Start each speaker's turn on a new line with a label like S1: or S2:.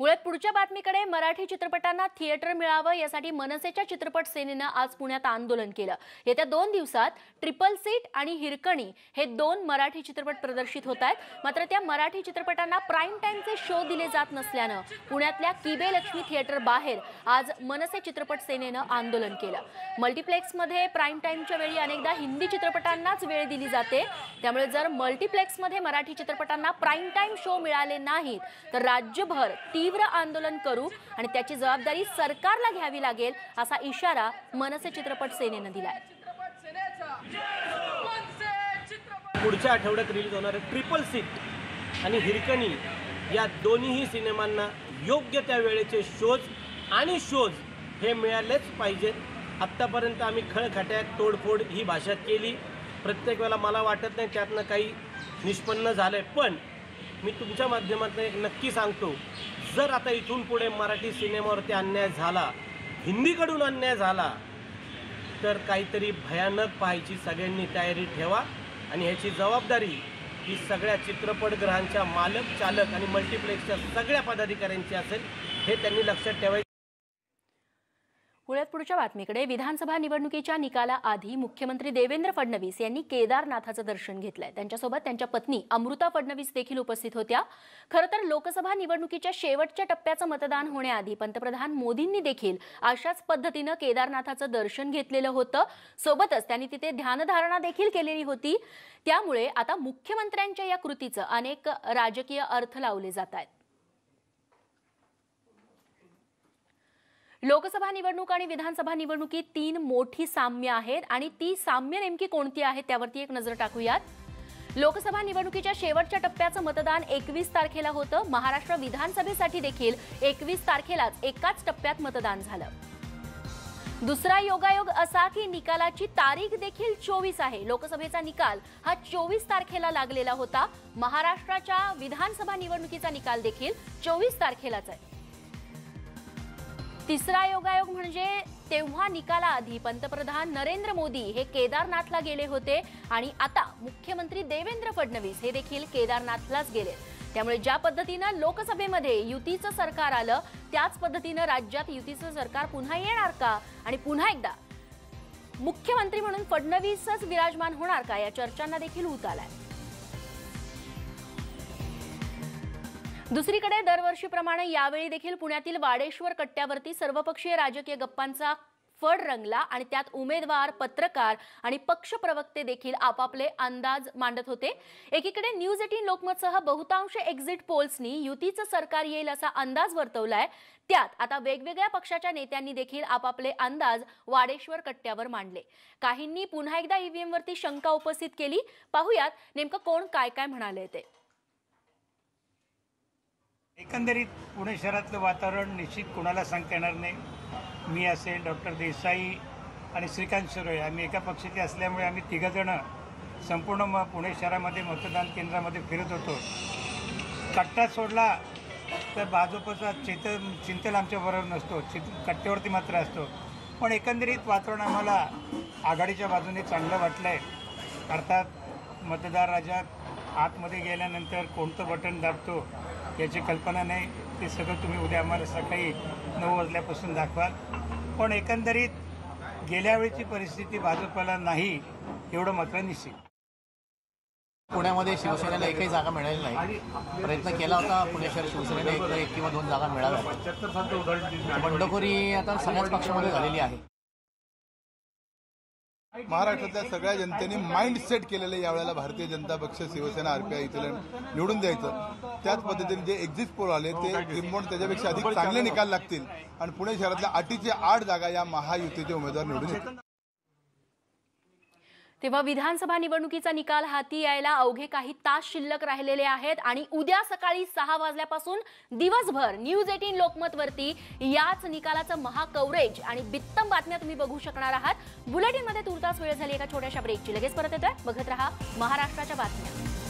S1: उलट पुढच्या बातमीकडे मराठी चित्रपटांना थिएटर मिळावं यासाठी मनसेच्या चित्रपट सेनेनं आज पुण्यात आंदोलन केलं. येत्या दोन दिवसात ट्रिपल सीट आणि हिरकणी हे दोन मराठी चित्रपट प्रदर्शित होत आहेत. मात्र त्या मराठी चित्रपटांना प्राईम टाईमचे शो दिले जात नसल्यानं पुण्यातल्या किबे लक्ष्मी थिएटर बाहेर आज मनसे चित्रपट सेनेनं आंदोलन केलं. मल्टिप्लेक्समध्ये प्राईम टाईमच्या वेळी अनेकदा हिंदी चित्रपटांनाच वेळ दिली जाते. त्यामुळे जर मल्टिप्लेक्समध्ये मराठी चित्रपटांना प्राईम टाईम शो मिळाले नाहीत तर राज्यभर तीव्र आंदोलन करू आणि त्याची जबाबदारी सरकारला घ्यावी लागेल असा इशारा मनसे चित्रपट सेनेनं दिलाय.
S2: पुढच्या आठवड्यात रिलीज होणारे ट्रिपल सीट आणि हिरकणी या दोन्हीही सिनेमांना योग्य त्या वेळेचे शोज आणि शोज हे मिळालेच पाहिजेत. आत्तापर्यंत आम्ही खळखट्यात तोडफोड ही भाषा केली. प्रत्येक वेळेला मला वाटत नाही त्यातनं काही निष्पन्न झालं आहे पण मी तुमच्या माध्यमातून एक नक्की सांगतो जर आता इथून पुढे मराठी सिनेमावरती अन्याय झाला हिंदीकडून अन्याय झाला तर काहीतरी भयानक पाहायची सगळ्यांनी तयारी ठेवा आणि ह्याची जबाबदारी ही सगळ्या चित्रपटगृहांच्या मालक चालक आणि मल्टिप्लेक्सच्या सगळ्या पदाधिकाऱ्यांची असेल हे त्यांनी लक्षात ठेवायचं
S1: पुण्यात पुढच्या बातमीकडे विधानसभा निवडणुकीच्या निकालाआधी मुख्यमंत्री देवेंद्र फडणवीस यांनी केदारनाथाचं दर्शन घेतलंय. त्यांच्यासोबत त्यांच्या पत्नी अमृता फडणवीस देखील उपस्थित होत्या. खरं तर लोकसभा निवडणुकीच्या शेवटच्या टप्प्याचं मतदान होण्याआधी पंतप्रधान मोदींनी देखील अशाच पद्धतीनं केदारनाथाचं दर्शन घेतलेलं होतं. सोबतच त्यांनी तिथे ध्यानधारणा देखील केलेली होती. त्यामुळे आता मुख्यमंत्र्यांच्या या कृतीचं अनेक राजकीय अर्थ लावले जात आहेत. लोकसभा निवडणूक आणि विधानसभा निवडणुकीत तीन मोठी साम्य आहेत आणि ती साम्य नेमकी कोणती आहेत त्यावरती एक नजर टाकूयात. लोकसभा निवडणुकीच्या शेवटच्या टप्प्याचं मतदान एकवीस तारखेला होतं. महाराष्ट्र विधानसभेसाठी देखील एकवीस तारखेलाच एकाच टप्प्यात मतदान झालं. दुसरा योगायोग असा की निकालाची तारीख देखील चोवीस आहे. लोकसभेचा निकाल हा चोवीस तारखेला लागलेला होता. महाराष्ट्राच्या विधानसभा निवडणुकीचा निकाल देखील चोवीस तारखेलाच आहे. तिसरा योगायोग म्हणजे तेव्हा निकालाआधी पंतप्रधान नरेंद्र मोदी हे केदारनाथला गेले होते आणि आता मुख्यमंत्री देवेंद्र फडणवीस हे देखील केदारनाथलाच गेले. त्यामुळे ज्या पद्धतीनं लोकसभेमध्ये युतीचं सरकार आलं त्याच पद्धतीनं राज्यात युतीचं सरकार पुन्हा येणार का? आणि पुन्हा एकदा मुख्यमंत्री म्हणून फडणवीसच विराजमान होणार का? या चर्चांना देखील उत आलाय. दुसरीकडे दरवर्षीप्रमाणे यावेळी देखील पुण्यातील वाडेश्वर कट्ट्यावरती सर्वपक्षीय राजकीय गप्पांचा फड रंगला आणि त्यात उमेदवार पत्रकार आणि पक्ष प्रवक्ते देखील आपापले अंदाज मांडत होते. एकीकडे न्यूज एटीन लोकमतसह बहुतांश एक्झिट पोल्सनी युतीचं सरकार येईल असा अंदाज वर्तवलाय. त्यात आता वेगवेगळ्या पक्षाच्या नेत्यांनी देखील आपापले अंदाज वाडेश्वर कट्ट्यावर मांडले. काहींनी पुन्हा एकदा ईव्हीएमवरती शंका उपस्थित केली. पाहुयात नेमकं कोण काय काय म्हणाले ते.
S3: एकंदरीत पुणे शहरातलं वातावरण निश्चित कोणाला सांगता येणार नाही. मी असेल डॉक्टर देसाई आणि श्रीकांत शिरोळे. आम्ही एका पक्षाचे असल्यामुळे आम्ही तिघंजणं संपूर्ण म पुणे शहरामध्ये मतदान केंद्रामध्ये फिरत होतो. कट्टा सोडला तर भाजपचा चेत चिंतल आमच्याबरोबर नसतो. चित कट्ट्यावरती मात्र असतो. पण एकंदरीत वातावरण आम्हाला आघाडीच्या बाजूने चांगलं वाटलं आहे अर्थात मतदार राजात आतमध्ये गेल्यानंतर कोणतं बटन दाबतो? याची कल्पना नाही. ते सगळं तुम्ही उद्या आम्हाला सकाळी नऊ वाजल्यापासून दाखवाल. पण एकंदरीत गेल्या वेळची परिस्थिती भाजपला नाही एवढं मात्र निश्चित.
S4: पुण्यामध्ये शिवसेनेला एकही जागा मिळाली नाही. प्रयत्न केला होता पुणे शहर शिवसेनेने एक एक किंवा दोन जागा मिळाव्या बंडखोरी आता सगळ्याच पक्षामध्ये झालेली आहे.
S5: महाराष्ट्रातल्या सगळ्या जनतेने माइंड सेट केलेलं यावेळेला भारतीय जनता पक्ष शिवसेना आरपीआय इथले निवडून द्यायचं. त्याच पद्धतीने जे एक्झिट पोल आले ते किंबहुना त्याच्यापेक्षा अधिक चांगले निकाल लागतील. आणि पुणे शहरातल्या आठीचे आठ जागा या महायुतीचे उमेदवार निवडून येतील.
S1: तेव्हा विधानसभा निवडणुकीचा निकाल हाती यायला अवघे काही तास शिल्लक राहिलेले आहेत आणि उद्या सकाळी सहा वाजल्यापासून दिवसभर न्यूज एटीन लोकमत वरती याच निकालाचं महाकवरेज आणि बित्तम बातम्या तुम्ही बघू शकणार आहात. बुलेटिनमध्ये तुर्तास वेळ झाली एका छोट्याशा ब्रेकची लगेच परत येतोय. बघत रहा महाराष्ट्राच्या बातम्या.